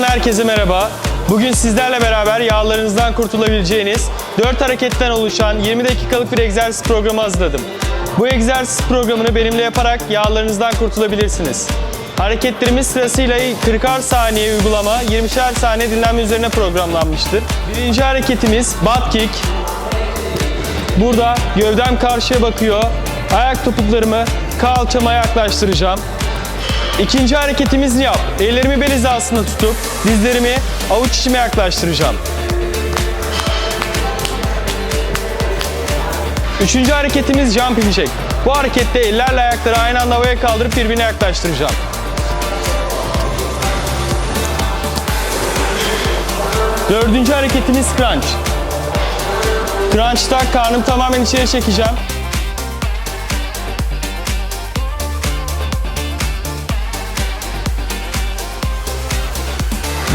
YouTube'dan herkese merhaba. Bugün sizlerle beraber yağlarınızdan kurtulabileceğiniz 4 hareketten oluşan 20 dakikalık bir egzersiz programı hazırladım. Bu egzersiz programını benimle yaparak yağlarınızdan kurtulabilirsiniz. Hareketlerimiz sırasıyla 40'ar saniye uygulama, 20'şer saniye dinlenme üzerine programlanmıştır. Birinci hareketimiz butt kick. Burada gövdem karşıya bakıyor. Ayak topuklarımı kalçama yaklaştıracağım. İkinci hareketimiz yap. Ellerimi bel hizasında tutup dizlerimi avuç içime yaklaştıracağım. Üçüncü hareketimiz jumping jack. Bu harekette ellerle ayakları aynı anda havaya kaldırıp birbirine yaklaştıracağım. Dördüncü hareketimiz crunch. Crunch'ta karnımı tamamen içeri çekeceğim.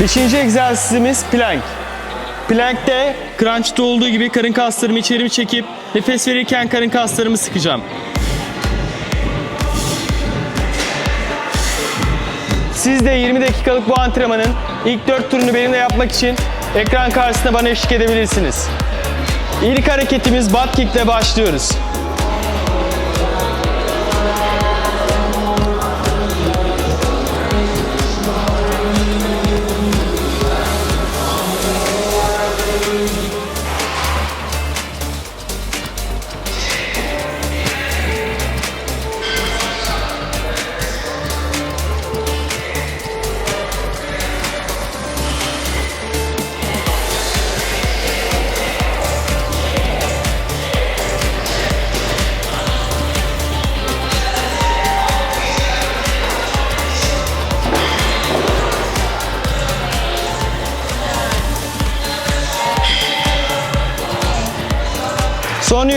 Beşinci egzersizimiz plank. Plank'te crunch'ta olduğu gibi karın kaslarımı içeri çekip nefes verirken karın kaslarımı sıkacağım. Siz de 20 dakikalık bu antrenmanın ilk 4 turunu benimle yapmak için ekran karşısında bana eşlik edebilirsiniz. İlk hareketimiz butt kick ile başlıyoruz.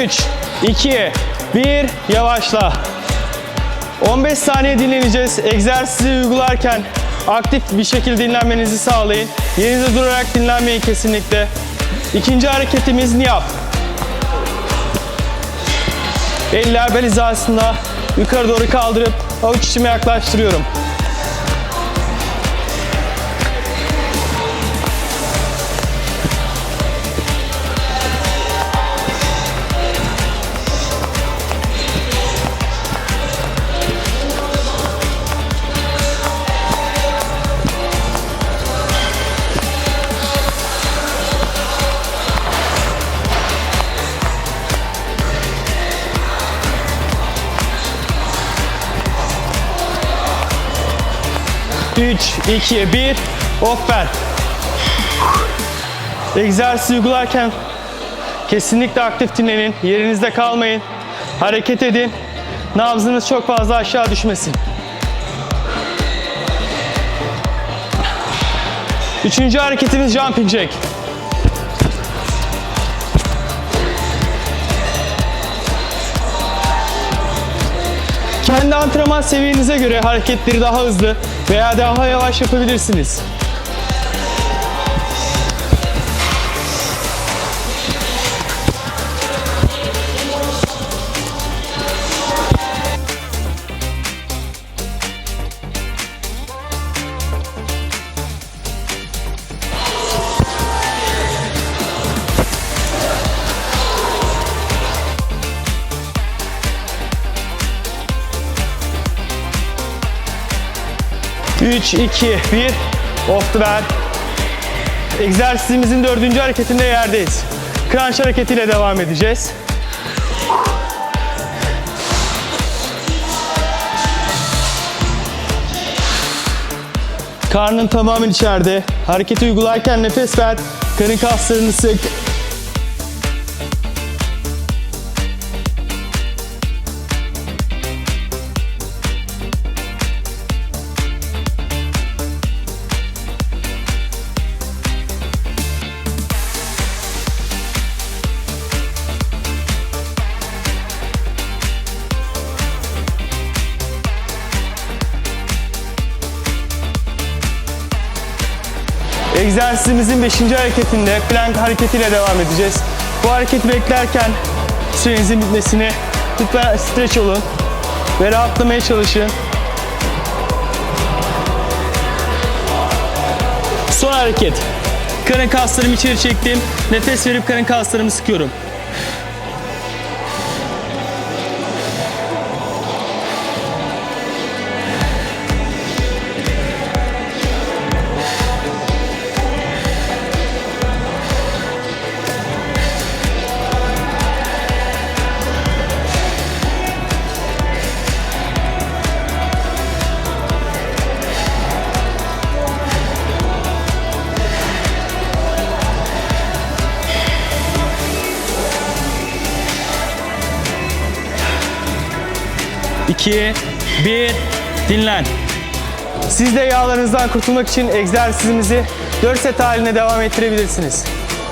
3, 2, 1, yavaşla. 15 saniye dinleneceğiz. Egzersizi uygularken aktif bir şekilde dinlenmenizi sağlayın. Yerinizde durarak dinlenmeyin kesinlikle. İkinci hareketimiz niyap. Eller bel hizasında yukarı doğru kaldırıp avuç içime yaklaştırıyorum. Üç, iki, bir, off ver. Egzersiz uygularken kesinlikle aktif dinlenin. Yerinizde kalmayın. Hareket edin. Nabzınız çok fazla aşağı düşmesin. Üçüncü hareketimiz jumping jack. Kendi antrenman seviyenize göre hareketleri daha hızlı veya daha yavaş yapabilirsiniz. Üç, iki, bir. Off the ver. Egzersizimizin dördüncü hareketinde yerdeyiz. Crunch hareketiyle devam edeceğiz. Karnın tamamen içeride. Hareketi uygularken nefes ver. Karın kaslarını sık. Egzersizimizin 5. hareketinde plank hareketiyle devam edeceğiz. Bu hareketi beklerken sürenizin bitmesini lütfen streç olun ve rahatlamaya çalışın. hareket. Karın kaslarımı içeri çektim. Nefes verip karın kaslarımı sıkıyorum. İki, bir, dinlen. Siz de yağlarınızdan kurtulmak için egzersizimizi 4 set haline devam ettirebilirsiniz.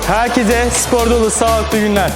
Herkese spor dolu sağlıklı günler.